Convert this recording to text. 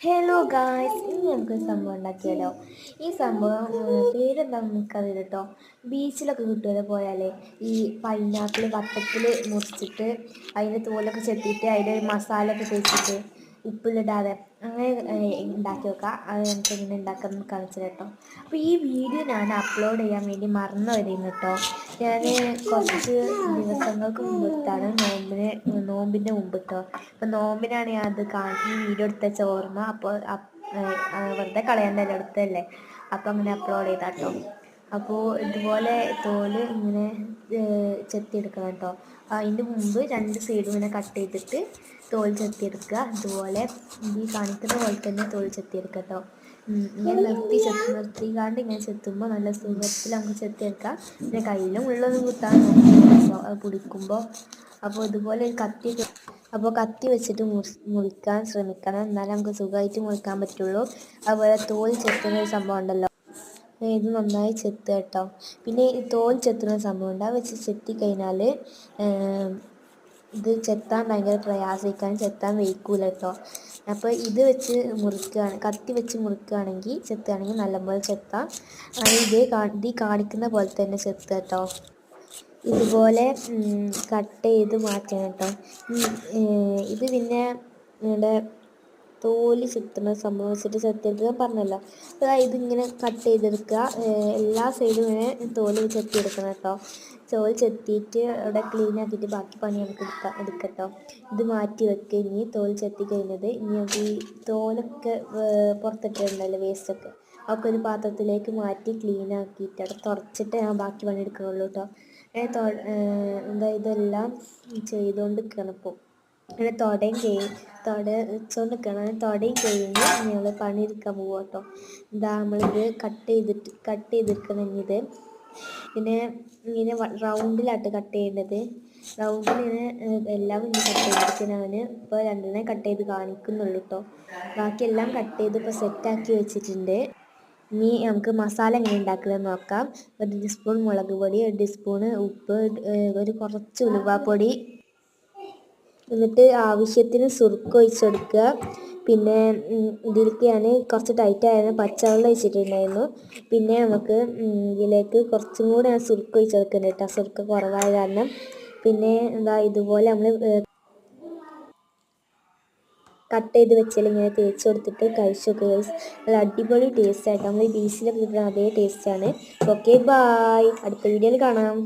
Hello guys ഇനി നമുക്ക് സംഭവം ഉണ്ടാക്കിയാലോ? ഈ സംഭവം പേരെന്താ നമുക്കറിയില്ല കേട്ടോ ബീച്ചിലൊക്കെ കിട്ടുമല്ലോ പോയാലേ. ഈ പൈനാപ്പിൾ വട്ടത്തിൽ മുറിച്ചിട്ട് അതിന്റെ തോലൊക്കെ ചെത്തിയിട്ട് അതിൽ മസാല ഒക്കെ തേച്ചിട്ട് ഉപ്പിലിടാതെ. അങ്ങനെ ഉണ്ടാക്കി വെക്കുക അത് നമുക്ക് എങ്ങനെ ഉണ്ടാക്കാമെന്ന് കാണിച്ചു കേട്ടോ അപ്പോൾ ഈ വീഡിയോ ഞാൻ അപ്ലോഡ് ചെയ്യാൻ വേണ്ടി മറന്നു വരുന്നു കേട്ടോ ഞാൻ കുറച്ച് ദിവസങ്ങൾക്ക് മുമ്പെടുത്താണ് നോമ്പിന് നോമ്പിന്റെ മുമ്പ് കേട്ടോ അപ്പോൾ നോമ്പിനാണ് ഞാൻ അത് ഈ വീഡിയോ എടുത്ത ചോർമ്മ അപ്പോൾ വെറുതെ കളയണ്ടല്ലോ എടുത്തല്ലേ അപ്പോൾ അങ്ങനെ അപ്ലോഡ് ചെയ്താൽ കേട്ടോ അപ്പോൾ ഇതുപോലെ തോൽ ഇങ്ങനെ ചെത്തിയെടുക്കണം കേട്ടോ അതിന്റെ മുമ്പ് രണ്ട് സൈഡും ഇങ്ങനെ കട്ട് ചെയ്തിട്ട് തോൽ ചെത്തിയെടുക്കുക. ഇതുപോലെ ഈ കാണിക്കുന്ന പോലെ തന്നെ തോൽ ചെത്തിയെടുക്കുക കേട്ടോ ഇങ്ങനെ നിർത്തി ചെത്തി നിർത്തിക്കാണ്ട് ഇങ്ങനെ ചെത്തുമ്പോൾ നല്ല സുഖത്തിൽ നമുക്ക് ചെത്തിയെടുക്കാം. പിന്നെ കയ്യിലും ഉള്ളത് കുത്താൻ നോക്കുമ്പോൾ അത് അപ്പോൾ ഇതുപോലെ ഒരു കത്തി അപ്പോൾ കത്തി വെച്ചിട്ട് മുറി മുറിക്കാൻ ശ്രമിക്കണം. എന്നാലേ നമുക്ക് സുഖമായിട്ട് മുറിക്കാൻ പറ്റുള്ളൂ. അതുപോലെ തോൽ ചെത്തുന്ന ഒരു സംഭവം ഉണ്ടല്ലോ. ഇത് നന്നായി ചെത്തുക കേട്ടോ. പിന്നെ ഈ തോൽ ചെത്തുന്ന സംഭവം ഉണ്ട് അത് വെച്ച് ചെത്തി കഴിഞ്ഞാൽ ഇത് ചെത്താൻ ഭയങ്കര പ്രയാസിക്കാൻ ചെത്താൻ വയ്ക്കൂല കേട്ടോ. അപ്പോൾ ഇത് വെച്ച് മുറിക്കുകയാണ് കത്തി വെച്ച് മുറിക്കുകയാണെങ്കിൽ ചെത്തുകയാണെങ്കിൽ നല്ലപോലെ ചെത്താം. ഇത് ഇത് കാണിക്കുന്ന പോലെ തന്നെ ചെത്തുക കേട്ടോ. ഇതുപോലെ കട്ട് ചെയ്ത് മാറ്റണം കേട്ടോ. ഇത് പിന്നെ ഇവിടെ തോൽ ചുറ്റുന്ന സംഭവം വെച്ചിട്ട് ചെത്തിയെടുക്കുക പറഞ്ഞല്ലോ. അതായത് ഇങ്ങനെ കട്ട് ചെയ്തെടുക്കുക. എല്ലാ സൈഡും ഇങ്ങനെ തോൽ ചെത്തിയെടുക്കണം കേട്ടോ. തോൽ ചെത്തിയിട്ട് അവിടെ ക്ലീൻ ആക്കിയിട്ട് ബാക്കി പണി നമുക്ക് എടുക്കാം എടുക്കട്ടോ. ഇത് മാറ്റി വെക്കുക ഇനി തോൽ ചെത്തി കഴിഞ്ഞത് ഇനി നമുക്ക് ഈ തോലൊക്കെ പുറത്തിട്ടുണ്ടല്ലോ വേസ്റ്റൊക്കെ അതൊക്കെ ഒരു പാത്രത്തിലേക്ക് മാറ്റി ക്ലീൻ ആക്കിയിട്ട് അവിടെ തുറച്ചിട്ട് ഞാൻ ബാക്കി പണി എടുക്കുന്നുള്ളൂ കേട്ടോ എന്താ ഇതെല്ലാം ചെയ്തുകൊണ്ട് ഇപ്പോൾ അങ്ങനെ തുടയും കഴിയും തൊട വെച്ചുകൊണ്ട് നിൽക്കണം തുടയും കഴിഞ്ഞ് ഞങ്ങൾ പണിയെടുക്കാൻ പോകും കേട്ടോ എന്താ നമ്മളിത് കട്ട് ചെയ്തിട്ട് കട്ട് ചെയ്തെടുക്കണം ഇത്. പിന്നെ ഇങ്ങനെ റൗണ്ടിലാട്ട് കട്ട് ചെയ്യേണ്ടത്. റൗണ്ടിൽ ഇങ്ങനെ എല്ലാം ഇങ്ങനെ കട്ട് ഞാൻ ഇപ്പോൾ രണ്ടെണ്ണം കട്ട് ചെയ്ത് കാണിക്കുന്നുള്ളൂ കേട്ടോ ബാക്കിയെല്ലാം കട്ട് ചെയ്ത് ഇപ്പോൾ സെറ്റാക്കി വെച്ചിട്ടുണ്ട്. ഇനി നമുക്ക് മസാല എങ്ങനെ ഉണ്ടാക്കുന്നത് നോക്കാം. ഒരു ടീസ്പൂൺ മുളക് പൊടി ഒരു ടീസ്പൂണ് ഉപ്പ് ഒരു കുറച്ച് ഉലുവാപ്പൊടി എന്നിട്ട് ആവശ്യത്തിന് സുർക്ക് ഒഴിച്ചെടുക്കുക. പിന്നെ ഇതിലേക്ക് ഞാൻ കുറച്ച് ടൈറ്റ് ആയിരുന്നു പച്ചവെള്ളം ഒഴിച്ചിട്ടുണ്ടായിരുന്നു. പിന്നെ നമുക്ക് ഇതിലേക്ക് കുറച്ചും കൂടി ആ സുർക്ക് ഒഴിച്ചെടുക്കുന്നുണ്ട് കേട്ടോ സുർക്ക് കുറവായ കാരണം. പിന്നെ എന്താ ഇതുപോലെ നമ്മൾ കട്ട് ചെയ്ത് വെച്ചാൽ ഇങ്ങനെ തേച്ച് കൊടുത്തിട്ട് കഴിച്ചു നോക്കുക നല്ല അടിപൊളി ടേസ്റ്റ് ആയിട്ട്. നമ്മൾ ബീച്ചിലൊക്കെ കിട്ടുന്ന അതേ ടേസ്റ്റാണ് ഓക്കെ ബായ് അടുത്ത വീഡിയോയിൽ കാണാം.